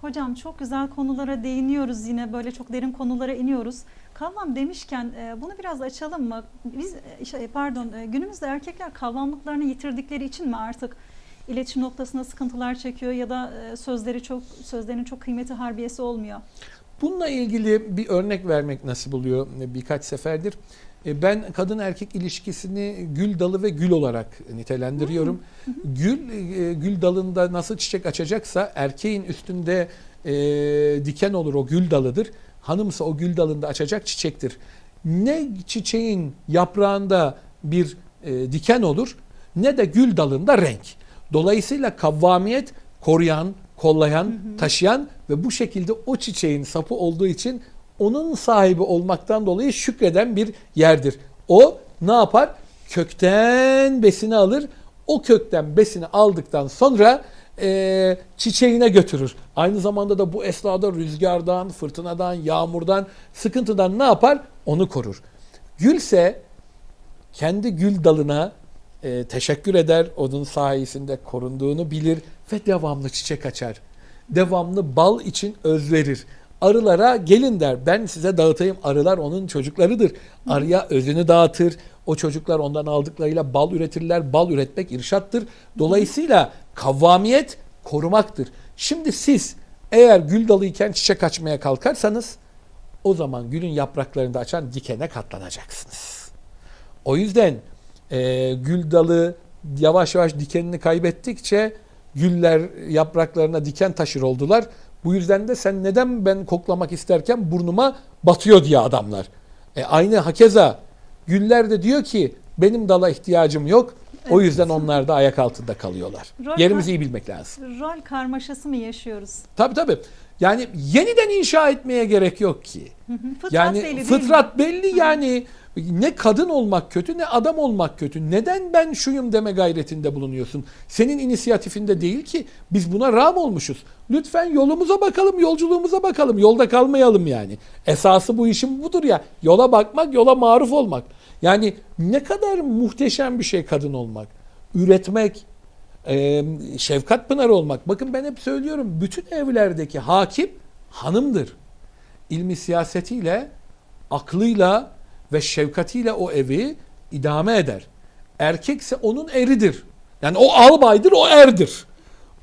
Hocam çok güzel konulara değiniyoruz yine böyle çok derin konulara iniyoruz. Kavram demişken e, bunu biraz açalım mı? Biz e, şey, pardon e, günümüzde erkekler kavramlıklarını yitirdikleri için mi artık iletişim noktasında sıkıntılar çekiyor ya da e, sözleri çok sözlerinin çok kıymeti harbiyesi olmuyor? Bununla ilgili bir örnek vermek nasip oluyor birkaç seferdir. E, Ben kadın erkek ilişkisini gül dalı ve gül olarak nitelendiriyorum. Gül e, gül dalında nasıl çiçek açacaksa erkeğin üstünde e, diken olur o gül dalıdır. Hanımsa o gül dalında açacak çiçektir. Ne çiçeğin yaprağında bir e, diken olur ne de gül dalında renk. Dolayısıyla kavvamiyet koruyan, kollayan, taşıyan ve bu şekilde o çiçeğin sapı olduğu için onun sahibi olmaktan dolayı şükreden bir yerdir. O ne yapar? Kökten besini alır. O kökten besini aldıktan sonra e, çiçeğine götürür. Aynı zamanda da bu esnada rüzgardan, fırtınadan, yağmurdan, sıkıntıdan ne yapar? Onu korur. Gülse kendi gül dalına e, teşekkür eder. Onun sayesinde korunduğunu bilir ve devamlı çiçek açar. Devamlı bal için öz verir. Arılara gelin der. Ben size dağıtayım. Arılar onun çocuklarıdır. Arıya özünü dağıtır. O çocuklar ondan aldıklarıyla bal üretirler. Bal üretmek irşattır. Dolayısıyla kavvamiyet korumaktır. Şimdi siz eğer gül dalıyken çiçek açmaya kalkarsanız o zaman gülün yapraklarında açan dikene katlanacaksınız. O yüzden e, gül dalı yavaş yavaş dikenini kaybettikçe güller yapraklarına diken taşır oldular. Bu yüzden de sen neden ben koklamak isterken burnuma batıyor diye adamlar. E, aynı hakeza güller de diyor ki benim dala ihtiyacım yok. O yüzden onlar da ayak altında kalıyorlar. Rol- Yerimizi iyi bilmek lazım. Rol karmaşası mı yaşıyoruz? Tabii tabii. Yani yeniden inşa etmeye gerek yok ki. Hı hı. Fıtrat yani belli fıtrat belli yani ne kadın olmak kötü ne adam olmak kötü. Neden ben şuyum deme gayretinde bulunuyorsun? Senin inisiyatifinde değil ki biz buna rağm olmuşuz. Lütfen yolumuza bakalım, yolculuğumuza bakalım. Yolda kalmayalım yani. Esası bu işin budur ya. Yola bakmak, yola maruf olmak. Yani ne kadar muhteşem bir şey kadın olmak. Üretmek, e, şefkat pınarı olmak. Bakın ben hep söylüyorum. Bütün evlerdeki hakim hanımdır ilmi siyasetiyle, aklıyla ve şefkatiyle o evi idame eder. Erkekse onun eridir. Yani o albaydır, o erdir.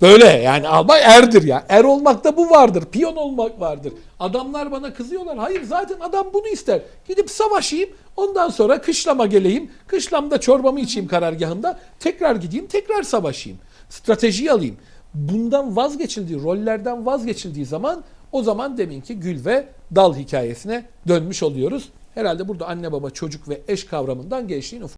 Böyle yani albay erdir ya. Er olmakta bu vardır. Piyon olmak vardır. Adamlar bana kızıyorlar. Hayır zaten adam bunu ister. Gidip savaşayım. Ondan sonra kışlama geleyim. Kışlamda çorbamı içeyim karargahında. Tekrar gideyim. Tekrar savaşayım. Strateji alayım. Bundan vazgeçildiği, rollerden vazgeçildiği zaman o zaman deminki gül ve dal hikayesine dönmüş oluyoruz. Herhalde burada anne baba çocuk ve eş kavramından gençliğin ufuk